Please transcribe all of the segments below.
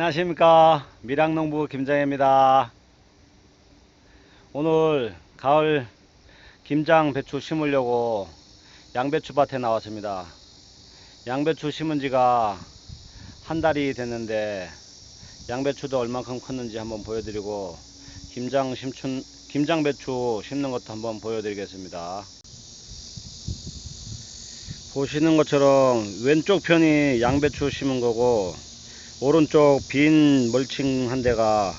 안녕하십니까? 밀양농부 김장입니다. 오늘 가을 김장 배추 심으려고 양배추 밭에 나왔습니다. 양배추 심은 지가 한 달이 됐는데 양배추도 얼만큼 컸는지 한번 보여드리고 김장 심춘 김장 배추 심는 것도 한번 보여드리겠습니다. 보시는 것처럼 왼쪽 편이 양배추 심은 거고 오른쪽 빈 멀칭한 데가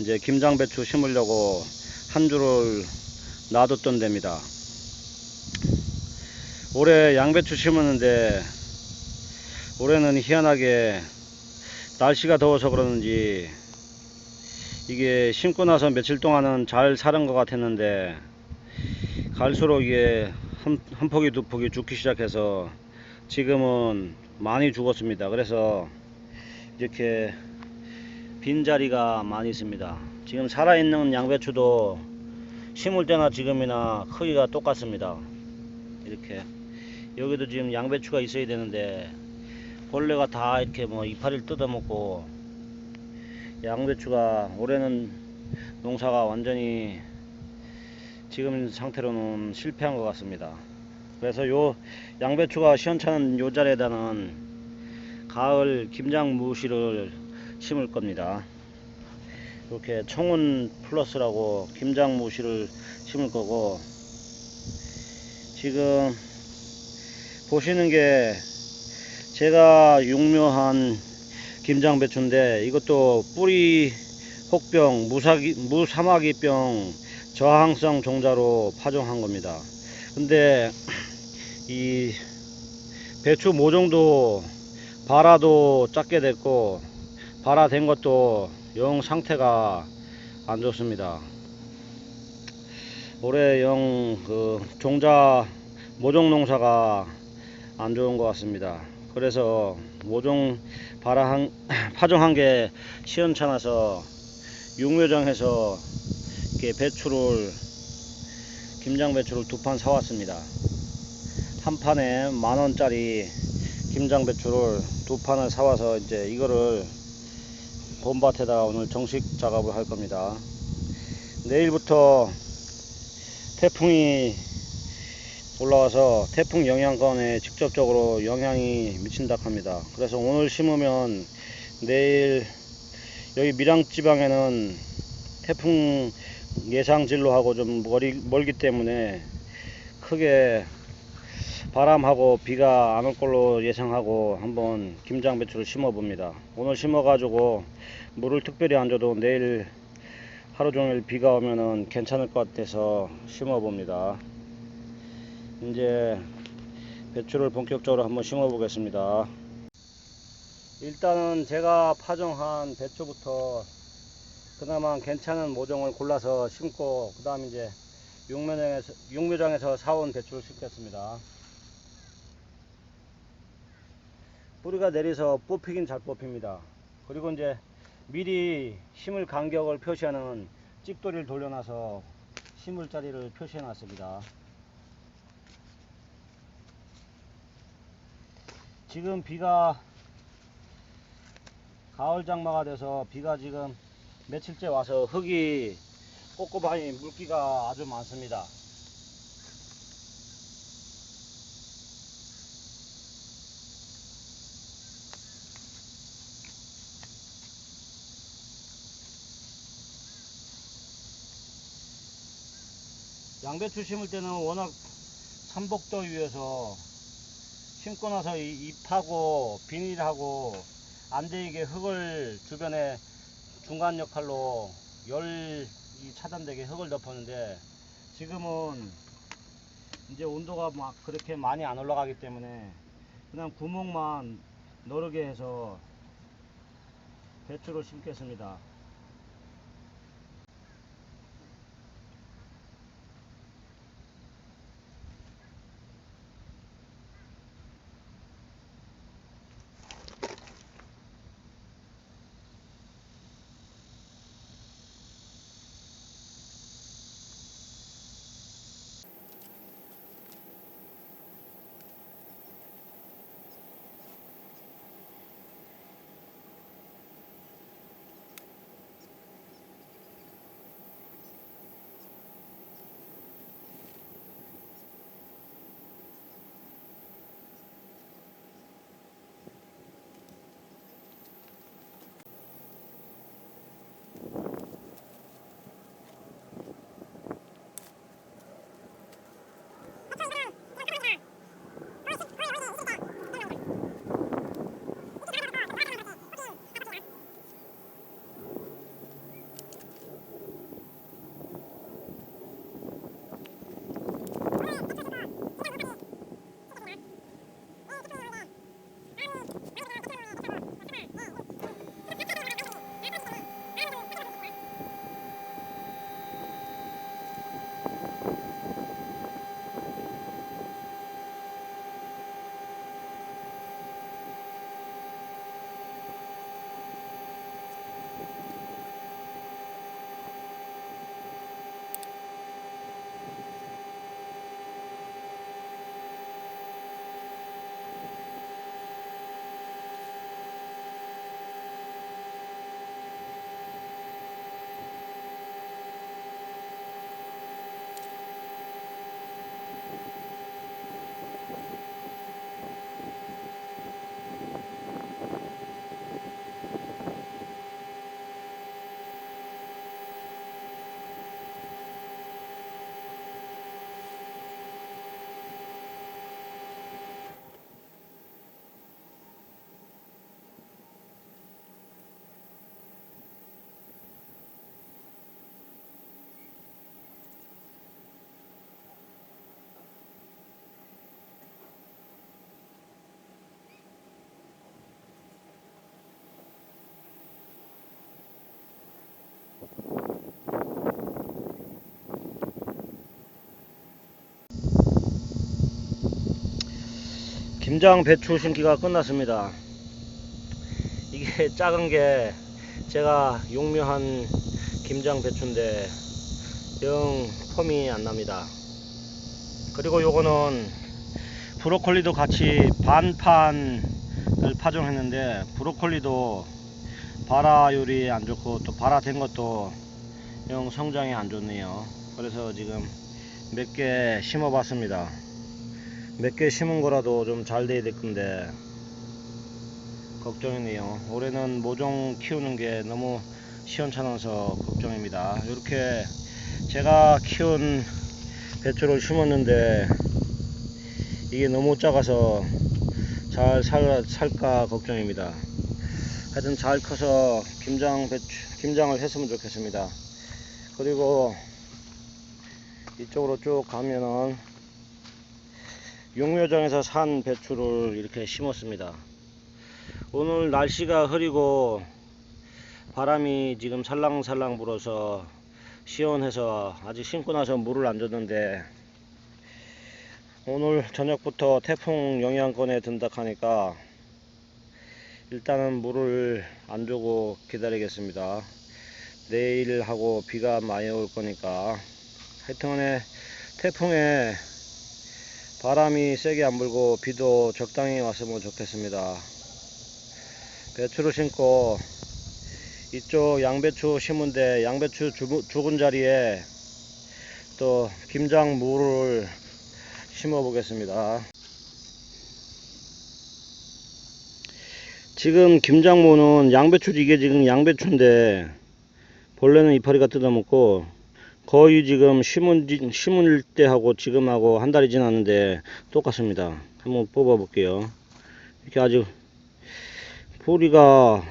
이제 김장배추 심으려고 한 줄을 놔뒀던 데입니다. 올해 양배추 심었는데 올해는 희한하게 날씨가 더워서 그러는지 이게 심고 나서 며칠 동안은 잘 사는 것 같았는데 갈수록 이게 한, 한 폭이 두 폭이 죽기 시작해서 지금은 많이 죽었습니다. 그래서 이렇게 빈자리가 많이 있습니다. 지금 살아있는 양배추도 심을 때나 지금이나 크기가 똑같습니다. 이렇게 여기도 지금 양배추가 있어야 되는데 벌레가 다 이렇게 뭐 이파리를 뜯어먹고 양배추가 올해는 농사가 완전히 지금 상태로는 실패한 것 같습니다. 그래서 요 양배추가 시원찮은 요 자리에다는 가을 김장 무시를 심을 겁니다. 이렇게 청운 플러스라고 김장 무시를 심을 거고 지금 보시는 게 제가 육묘한 김장 배추인데 이것도 뿌리 혹병 무사기 무사마귀병 저항성 종자로 파종한 겁니다. 근데 이 배추 모종도 발화도 작게 됐고 발화된 것도 영 상태가 안 좋습니다. 올해 영 그 종자 모종 농사가 안 좋은 것 같습니다. 그래서 모종 발화한 파종한 게 시원찮아서 육묘장에서 이렇게 배추를 김장 배추를 두 판 사왔습니다. 한 판에 만 원짜리 김장 배추를 두 판을 사와서 이제 이거를 봄밭에다가 오늘 정식 작업을 할 겁니다. 내일부터 태풍이 올라와서 태풍 영향권에 직접적으로 영향이 미친다 합니다. 그래서 오늘 심으면 내일 여기 밀양 지방에는 태풍 예상 진로하고 좀 멀기 때문에 크게 바람하고 비가 안 올 걸로 예상하고 한번 김장 배추를 심어 봅니다. 오늘 심어 가지고 물을 특별히 안 줘도 내일 하루 종일 비가 오면은 괜찮을 것 같아서 심어 봅니다. 이제 배추를 본격적으로 한번 심어 보겠습니다. 일단은 제가 파종한 배추부터 그나마 괜찮은 모종을 골라서 심고 그 다음 이제 육묘장에서, 육묘장에서 사온 배추를 심겠습니다. 뿌리가 내려서 뽑히긴 잘 뽑힙니다. 그리고 이제 미리 심을 간격을 표시하는 찍돌이를 돌려놔서 심을 자리를 표시해 놨습니다. 지금 비가 가을 장마가 돼서 비가 지금 며칠째 와서 흙이 꼼꼼하니 물기가 아주 많습니다. 양배추 심을 때는 워낙 삼복더위에서 심고 나서 이- 잎하고 비닐하고 안 데이게 흙을 주변에 중간 역할로 열이 차단되게 흙을 덮었는데 지금은 이제 온도가 막 그렇게 많이 안 올라가기 때문에 그냥 구멍만 너르게 해서 배추를 심겠습니다. 김장 배추 심기가 끝났습니다. 이게 작은 게 제가 용묘한 김장 배추인데 영 폼이 안 납니다. 그리고 요거는 브로콜리도 같이 반판을 파종했는데 브로콜리도 발화율이 안 좋고 또 발화된 것도 영 성장이 안 좋네요. 그래서 지금 몇 개 심어 봤습니다. 몇 개 심은 거라도 좀 잘 돼야 될 건데 걱정이네요. 올해는 모종 키우는 게 너무 시원찮아서 걱정입니다. 이렇게 제가 키운 배추를 심었는데 이게 너무 작아서 잘 살, 살까 걱정입니다. 하여튼 잘 커서 김장 배추, 김장을 했으면 좋겠습니다. 그리고 이쪽으로 쭉 가면은 용묘장에서 산 배추를 이렇게 심었습니다. 오늘 날씨가 흐리고 바람이 지금 살랑살랑 불어서 시원해서 아직 심고 나서 물을 안 줬는데 오늘 저녁부터 태풍 영향권에 든다 하니까 일단은 물을 안 주고 기다리겠습니다. 내일하고 비가 많이 올 거니까 하여튼간에 태풍에 바람이 세게 안 불고 비도 적당히 왔으면 좋겠습니다. 배추를 심고 이쪽 양배추 심은데 양배추 죽- 죽은 자리에 또 김장 무를 심어 보겠습니다. 지금 김장무는 양배추 이게 지금 양배추인데 본래는 이파리가 뜯어먹고 거의 지금 심은 지- 심을 때하고 지금하고 한 달이 지났는데 똑같습니다. 한번 뽑아 볼게요. 이렇게 아주 뿌리가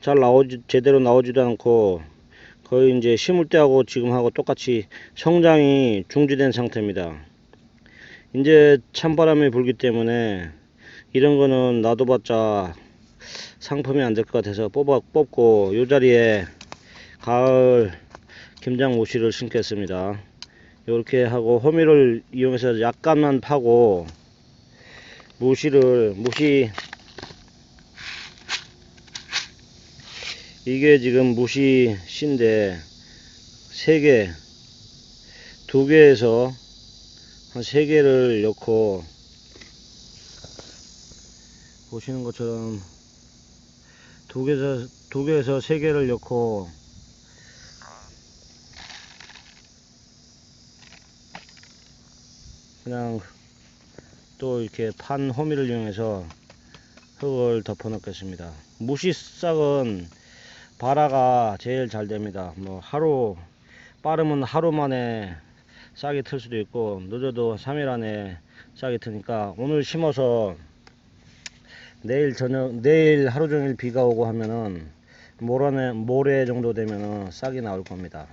잘 나오지 제대로 나오지도 않고 거의 이제 심을 때하고 지금하고 똑같이 성장이 중지된 상태입니다. 이제 찬바람이 불기 때문에 이런 거는 놔둬봤자 상품이 안 될 것 같아서 뽑아 뽑고 요 자리에 가을 김장 모씨를 심겠습니다. 이렇게 하고 호미를 이용해서 약간만 파고 모씨를 모씨 이게 지금 무시 씨인데 세 개, 두 개에서 한세 개를 넣고 보시는 것처럼 두 개에서 두 개에서 세 개를 넣고 그냥 또 이렇게 판 호미를 이용해서 흙을 덮어 놓겠습니다. 무시싹은 발화가 제일 잘 됩니다. 뭐 하루 빠르면 하루 만에 싹이 틀 수도 있고 늦어도 3일 안에 싹이 트니까 오늘 심어서 내일 저녁 내일 하루 종일 비가 오고 하면은 모레 모레 정도 되면은 싹이 나올 겁니다.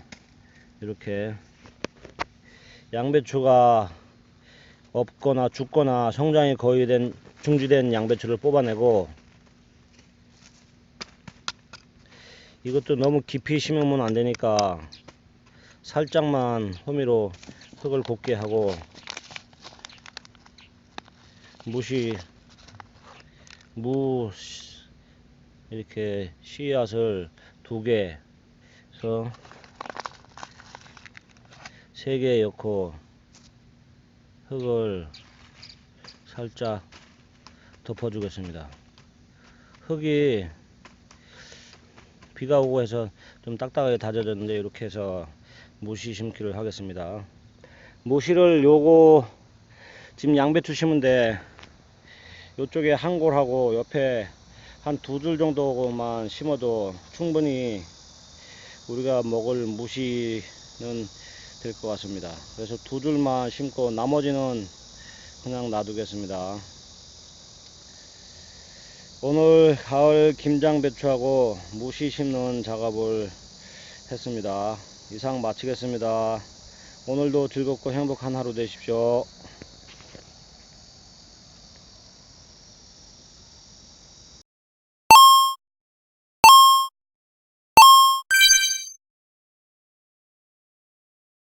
이렇게 양배추가 없거나 죽거나 성장이 거의 된 중지된 양배추를 뽑아내고 이것도 너무 깊이 심으면 안 되니까 살짝만 호미로 흙을 곱게 하고 무시 무 씨- 이렇게 씨앗을 두 개에서 세 개 넣고 흙을 살짝 덮어 주겠습니다. 흙이 비가 오고 해서 좀 딱딱하게 다져졌는데 이렇게 해서 무시 심기를 하겠습니다. 무시를 요거 지금 양배추 심은데 요쪽에 한 골하고 옆에 한 두 줄 정도만 심어도 충분히 우리가 먹을 무시는 될 것 같습니다. 그래서 두 줄만 심고 나머지는 그냥 놔두겠습니다. 오늘 가을 김장 배추하고 무시 심는 작업을 했습니다. 이상 마치겠습니다. 오늘도 즐겁고 행복한 하루 되십시오.